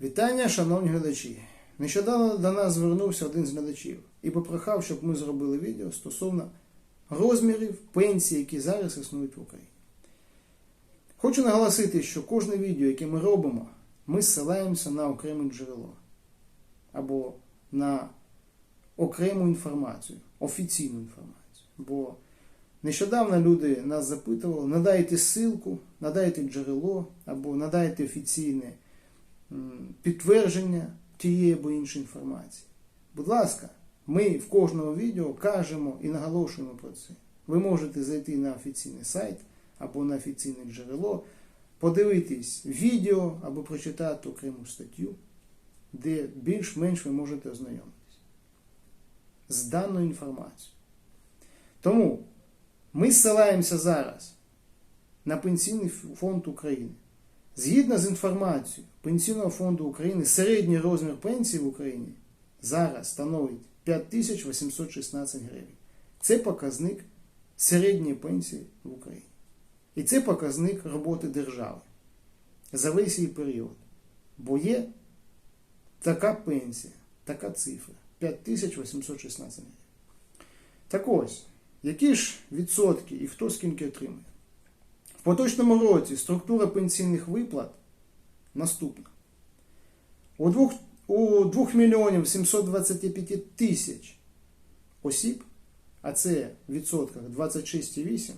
Вітання, шановні глядачі. Нещодавно до нас звернувся один з глядачів і попрохав, щоб ми зробили відео стосовно розмірів пенсій, які зараз існують в Україні. Хочу наголосити, що кожне відео, яке ми робимо, ми зсилаємося на окреме джерело або на окрему інформацію, офіційну інформацію. Бо нещодавно люди нас запитували, надайте ссылку, надайте джерело або надайте офіційне підтвердження тієї або іншої інформації. Будь ласка, ми в кожному відео кажемо і наголошуємо про це. Ви можете зайти на офіційний сайт або на офіційне джерело, подивитись відео або прочитати окрему статтю, де більш-менш ви можете ознайомитись з даною інформацією. Тому ми зсилаємося зараз на Пенсійний фонд України. Згідно з інформацією Пенсійного фонду України, середній розмір пенсії в Україні зараз становить 5816 гривень. Це показник середньої пенсії в Україні. І це показник роботи держави за весь її період. Бо є така пенсія, така цифра 5816 гривень. Так ось, які ж відсотки і хто скільки отримує? В поточному році структура пенсійних виплат наступна. У 2, у 2 мільйонів 725 тисяч осіб, а це в відсотках 26,8,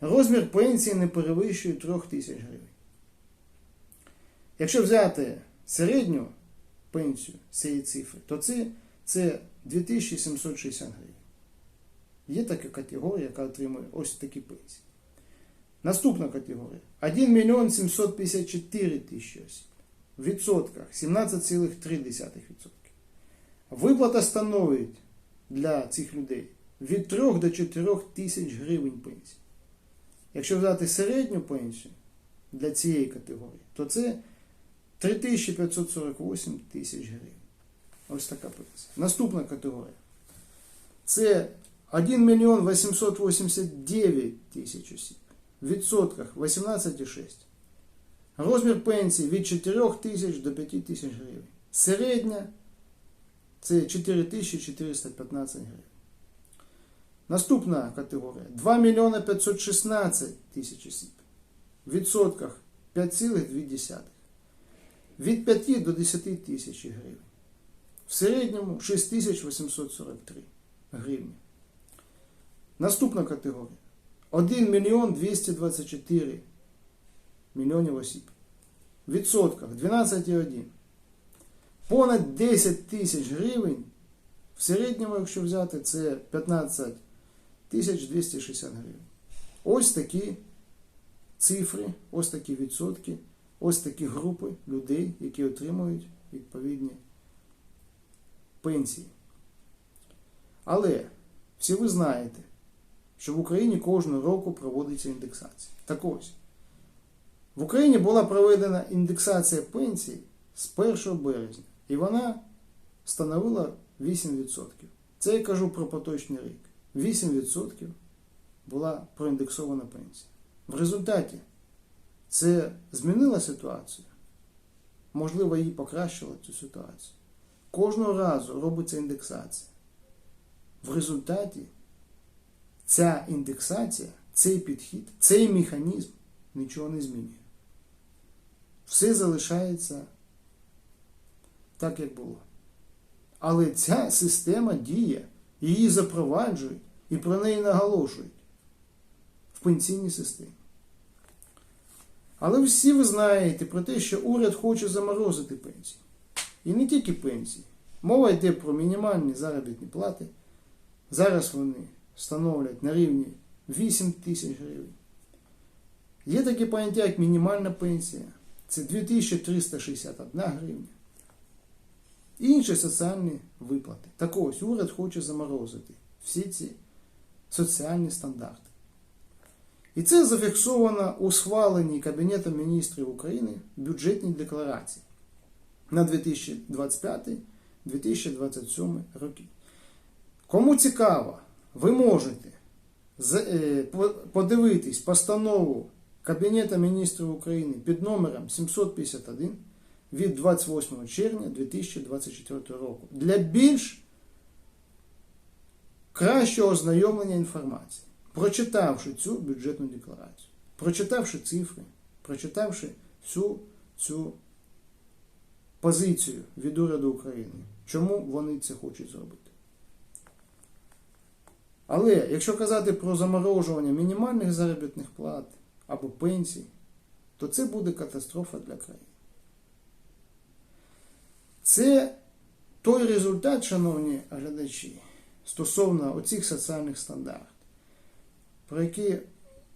розмір пенсії не перевищує 3 тисяч гривень. Якщо взяти середню пенсію цієї цифри, то це, це 2760 гривень. Є така категорія, яка отримує ось такі пенсії. Наступна категорія 1 мільйон 754 тисячі осіб. В відсотках 17,3%. Виплата становить для цих людей від 3 до 4 тисяч гривень пенсії. Якщо взяти середню пенсію для цієї категорії, то це 3548 тисяч гривень. Ось така пенсія. Наступна категорія. Це 1 мільйон 889 тисяч осіб. В відсотках 18,6. Розмір пенсії від 4 тисяч до 5 тисяч гривень. Середня це 4415 гривень. Наступна категорія 2 мільйони 516 тисяч осіб. В відсотках 5,2. Від 5 до 10 тисяч гривень. В середньому 6843 гривні. Наступна категорія 1 мільйон 224 мільйонів осіб. В відсотках 12,1. Понад 10 тисяч гривень. В середньому, якщо взяти, це 15 тисяч 260 гривень. Ось такі цифри, ось такі відсотки, ось такі групи людей, які отримують відповідні пенсії. Але всі ви знаєте, що в Україні кожного року проводиться індексація. Так ось, в Україні була проведена індексація пенсій з 1 березня, і вона становила 8%. Це я кажу про поточний рік. 8% була проіндексована пенсія. В результаті це змінило ситуацію. Можливо, її покращило цю ситуацію. Кожного разу робиться індексація. В результаті ця індексація, цей підхід, цей механізм нічого не змінює. Все залишається так, як було. Але ця система діє, її запроваджують і про неї наголошують в пенсійній системі. Але всі ви знаєте про те, що уряд хоче заморозити пенсії. І не тільки пенсії. Мова йде про мінімальні заробітні плати. Зараз вони становлять на рівні 8 тисяч гривень. Є таке поняття, як мінімальна пенсія. Це 2361 гривня. Інші соціальні виплати. Так ось уряд хоче заморозити всі ці соціальні стандарти. І це зафіксовано у схваленні Кабінетом міністрів України бюджетній декларації на 2025-2027 роки. Кому цікаво, ви можете е, подивитись постанову Кабінету міністрів України під номером 751, від 28 червня 2024 року для більш кращого ознайомлення інформації, прочитавши цю бюджетну декларацію, прочитавши цифри, прочитавши всю цю позицію від уряду України, чому вони це хочуть зробити. Але якщо казати про заморожування мінімальних заробітних плат або пенсій, то це буде катастрофа для країни. Це той результат, шановні глядачі, стосовно оцих соціальних стандартів, про які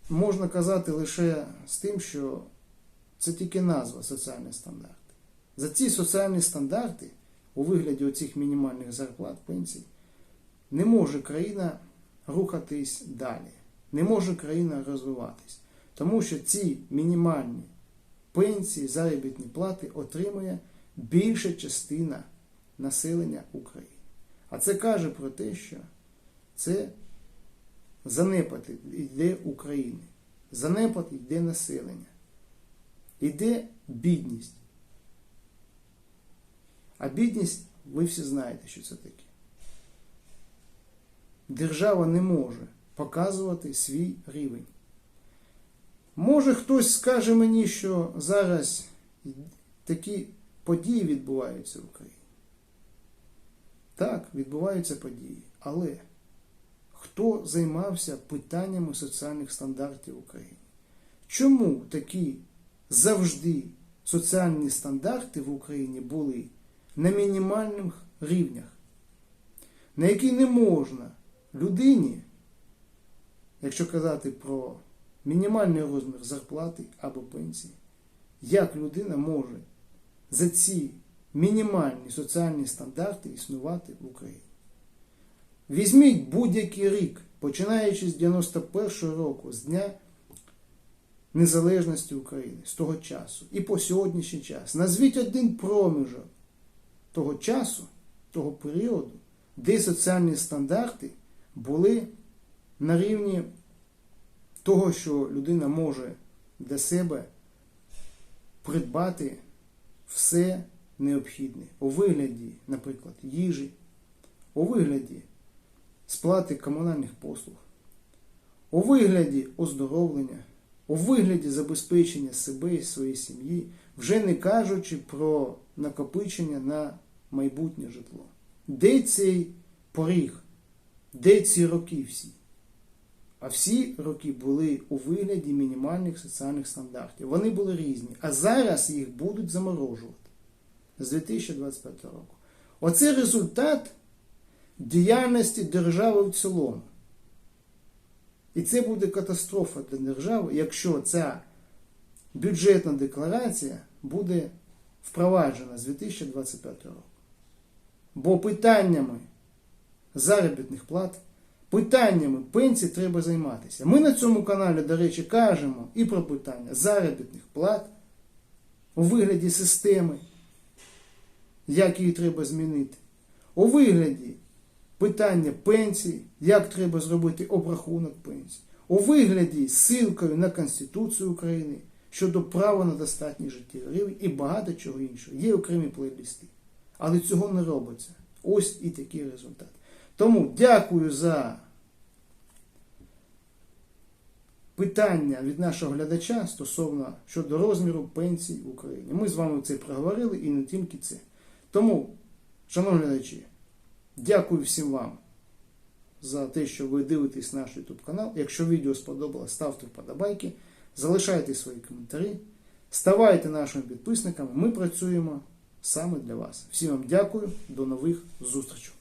можна казати лише з тим, що це тільки назва соціальний стандарт. За ці соціальні стандарти у вигляді оцих мінімальних зарплат, пенсій, не може країна рухатись далі, не може країна розвиватись. Тому що ці мінімальні пенсії, заробітні плати отримує більша частина населення України. А це каже про те, що це занепад йде України, занепад йде населення, йде бідність. А бідність, ви всі знаєте, що це таке. Держава не може показувати свій рівень. Може хтось скаже мені, що зараз такі події відбуваються в Україні. Так, відбуваються події. Але хто займався питаннями соціальних стандартів в Україні? Чому такі завжди соціальні стандарти в Україні були на мінімальних рівнях, на які не можна людині, якщо казати про мінімальний розмір зарплати або пенсії, як людина може за ці мінімальні соціальні стандарти існувати в Україні. Візьміть будь-який рік, починаючи з 91-го року, з Дня Незалежності України, з того часу, і по сьогоднішній час. Назвіть один проміжок того часу, того періоду, де соціальні стандарти були на рівні того, що людина може для себе придбати все необхідне у вигляді, наприклад, їжі, у вигляді сплати комунальних послуг, у вигляді оздоровлення, у вигляді забезпечення себе і своєї сім'ї, вже не кажучи про накопичення на майбутнє житло. Де цей поріг? Де ці роки всі? А всі роки були у вигляді мінімальних соціальних стандартів. Вони були різні. А зараз їх будуть заморожувати з 2025 року. Оце результат діяльності держави в цілому. І це буде катастрофа для держави, якщо ця бюджетна декларація буде впроваджена з 2025 року. Бо питаннями заробітних плат, питаннями пенсій треба займатися. Ми на цьому каналі, до речі, кажемо і про питання заробітних плат у вигляді системи, як її треба змінити, у вигляді питання пенсій, як треба зробити обрахунок пенсій, у вигляді силкою на Конституцію України щодо права на достатній життєвий рівень і багато чого іншого. Є окремі плейлисти. Але цього не робиться. Ось і такий результат. Тому дякую за питання від нашого глядача стосовно щодо розміру пенсій в Україні. Ми з вами це проговорили і не тільки це. Тому, шановні глядачі, дякую всім вам за те, що ви дивитесь наш YouTube канал. Якщо відео сподобалось, ставте вподобайки, залишайте свої коментарі, ставайте нашими підписниками. Ми працюємо саме для вас. Всім вам дякую, до нових зустрічей.